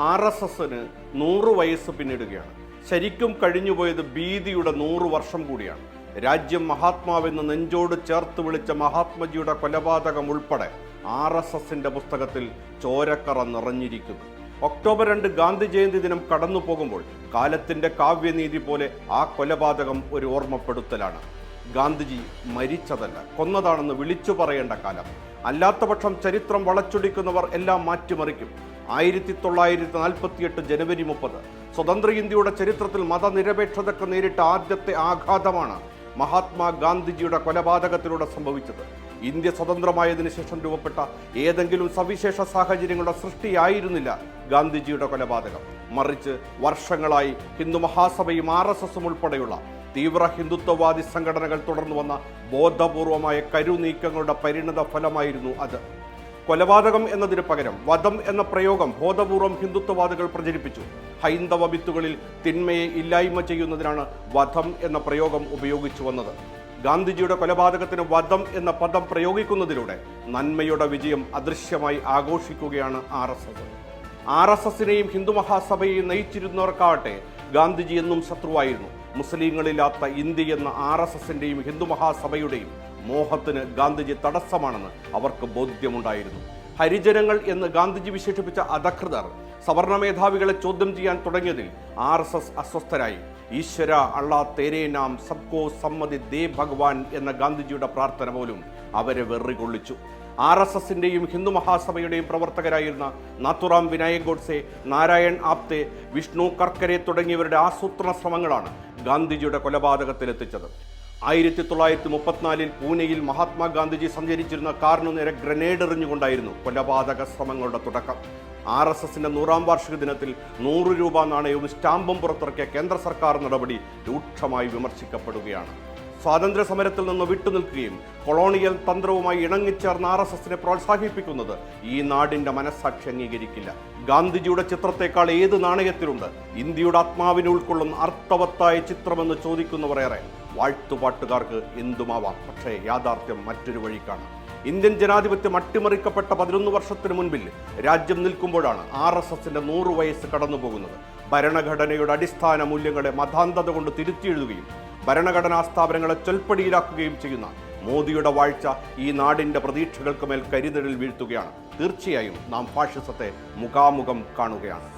R S എസിന് നൂറ് വയസ്സ് പിന്നിടുകയാണ്. ശരിക്കും കഴിഞ്ഞുപോയത് ഭീതിയുടെ നൂറ് വർഷം കൂടിയാണ്. രാജ്യം മഹാത്മാവെന്ന് നെഞ്ചോട് ചേർത്ത് വിളിച്ച മഹാത്മജിയുടെ കൊലപാതകം ഉൾപ്പെടെ ആർ എസ് എസിന്റെ പുസ്തകത്തിൽ ചോരക്കറ നിറഞ്ഞിരിക്കുന്നു. ഒക്ടോബർ രണ്ട് ഗാന്ധി ജയന്തി ദിനം കടന്നു പോകുമ്പോൾ കാലത്തിന്റെ കാവ്യനീതി പോലെ ആ കൊലപാതകം ഒരു ഓർമ്മപ്പെടുത്തലാണ്. ഗാന്ധിജി മരിച്ചതല്ല കൊന്നതാണെന്ന് വിളിച്ചു പറയേണ്ട കാലം. അല്ലാത്തപക്ഷം ചരിത്രം വളച്ചൊടിക്കുന്നവർ എല്ലാം മാറ്റിമറിക്കും. ആയിരത്തി തൊള്ളായിരത്തി നാൽപ്പത്തിയെട്ട് ജനുവരി മുപ്പത്. സ്വതന്ത്ര ഇന്ത്യയുടെ ചരിത്രത്തിൽ മതനിരപേക്ഷതയ്ക്ക് നേരിട്ട ആദ്യത്തെ ആഘാതമാണ് മഹാത്മാ ഗാന്ധിജിയുടെ കൊലപാതകത്തിലൂടെ സംഭവിച്ചത്. ഇന്ത്യ സ്വതന്ത്രമായതിനു ശേഷം രൂപപ്പെട്ട ഏതെങ്കിലും സവിശേഷ സാഹചര്യങ്ങളുടെ സൃഷ്ടിയായിരുന്നില്ല ഗാന്ധിജിയുടെ കൊലപാതകം. മറിച്ച് വർഷങ്ങളായി ഹിന്ദു മഹാസഭയും ആർ എസ് എസും ഉൾപ്പെടെയുള്ള തീവ്ര ഹിന്ദുത്വവാദി സംഘടനകൾ തുടർന്നു വന്ന ബോധപൂർവമായ കരുനീക്കങ്ങളുടെ പരിണത ഫലമായിരുന്നു അത്. കൊലപാതകം എന്നതിന് പകരം വധം എന്ന പ്രയോഗം ബോധപൂർവം ഹിന്ദുത്വവാദികൾ പ്രചരിപ്പിച്ചു. ഹൈന്ദവ വിത്തുകളിൽ തിന്മയെ ഇല്ലായ്മ ചെയ്യുന്നതിനാണ് വധം എന്ന പ്രയോഗം ഉപയോഗിച്ചു വന്നത്. ഗാന്ധിജിയുടെ കൊലപാതകത്തിന് വധം എന്ന പദം പ്രയോഗിക്കുന്നതിലൂടെ നന്മയുടെ വിജയം അദൃശ്യമായി ആഘോഷിക്കുകയാണ് R S S. R S എസിനെയും Hindu മഹാസഭയെയും നയിച്ചിരുന്നവർക്കാവട്ടെ ഗാന്ധിജി എന്നും ശത്രുവായിരുന്നു. മുസ്ലിങ്ങളില്ലാത്ത ഇന്ത്യ എന്ന ആർ എസ് എസിന്റെയും ഹിന്ദു മഹാസഭയുടെയും മോഹത്തിന് ഗാന്ധിജി തടസ്സമാണെന്ന് അവർക്ക് ബോധ്യമുണ്ടായിരുന്നു. ഹരിജനങ്ങൾ എന്ന് ഗാന്ധിജി വിശേഷിപ്പിച്ച അധകൃതർ സവർണ മേധാവികളെ ചോദ്യം ചെയ്യാൻ തുടങ്ങിയതിൽ ആർ എസ് എസ് അസ്വസ്ഥരായി. ഈശ്വര അള്ളാ തേരേ നാം സബ്കോ സമ്മതി ദേ ഭഗവാൻ എന്ന ഗാന്ധിജിയുടെ പ്രാർത്ഥന പോലും അവരെ വെറികൊള്ളിച്ചു. ആർ എസ് എസിന്റെയും ഹിന്ദു മഹാസഭയുടെയും പ്രവർത്തകരായിരുന്ന നാത്തുറാം വിനായക് ഗോഡ്സെ നാരായൺ ആപ്തെ വിഷ്ണു കർക്കരെ തുടങ്ങിയവരുടെ ആസൂത്രണ ശ്രമങ്ങളാണ് ഗാന്ധിജിയുടെ കൊലപാതകത്തിലെത്തിച്ചത്. ആയിരത്തി തൊള്ളായിരത്തി മുപ്പത്തിനാലിൽ പൂനെയിൽ മഹാത്മാഗാന്ധിജി സഞ്ചരിച്ചിരുന്ന കാറിനു നേരെ ഗ്രനേഡ് എറിഞ്ഞുകൊണ്ടായിരുന്നു കൊലപാതക ശ്രമങ്ങളുടെ തുടക്കം. ആർ എസ് എസിന്റെ നൂറാം വാർഷിക ദിനത്തിൽ നൂറ് രൂപ നാണയവും സ്റ്റാമ്പും പുറത്തിറക്കിയ കേന്ദ്ര സർക്കാർ നടപടി രൂക്ഷമായി വിമർശിക്കപ്പെടുകയാണ്. സ്വാതന്ത്ര്യ സമരത്തിൽ നിന്ന് വിട്ടുനിൽക്കുകയും കൊളോണിയൽ തന്ത്രവുമായി ഇണങ്ങിച്ചേർന്ന ആർ എസ് എസിനെ പ്രോത്സാഹിപ്പിക്കുന്നത് ഈ നാടിന്റെ മനസ്സാക്ഷി അംഗീകരിക്കില്ല. ഗാന്ധിജിയുടെ ചിത്രത്തെക്കാൾ ഏത് നാണയത്തിലുണ്ട്? ഇന്ത്യയുടെ ആത്മാവിനെ ഉൾക്കൊള്ളുന്ന അർത്ഥവത്തായ ചിത്രമെന്ന് ചോദിക്കുന്നവർ ഏറെ വാഴ്ത്തുപാട്ടുകാർക്ക് എന്തുമാവാം? പക്ഷേ യാഥാർത്ഥ്യം മറ്റൊരു വഴിക്കാണ്. ഇന്ത്യൻ ജനാധിപത്യം അട്ടിമറിക്കപ്പെട്ട പതിനൊന്ന് വർഷത്തിനു മുൻപിൽ രാജ്യം നിൽക്കുമ്പോഴാണ് ആർ എസ് എസിന്റെ നൂറ് വയസ്സ് കടന്നുപോകുന്നത്. ഭരണഘടനയുടെ അടിസ്ഥാന മൂല്യങ്ങളെ മതാന്തത കൊണ്ട് തിരുത്തിയെഴുതുകയും ഭരണഘടനാ സ്ഥാപനങ്ങളെ ചൊൽപ്പടിയിലാക്കുകയും ചെയ്യുന്ന മോദിയുടെ വാഴ്ച ഈ നാടിന്റെ പ്രതീക്ഷകൾക്ക് മേൽ കരിനിഴൽ വീഴ്ത്തുകയാണ്. തീർച്ചയായും നാം ഫാഷിസത്തെ മുഖാമുഖം കാണുകയാണ്.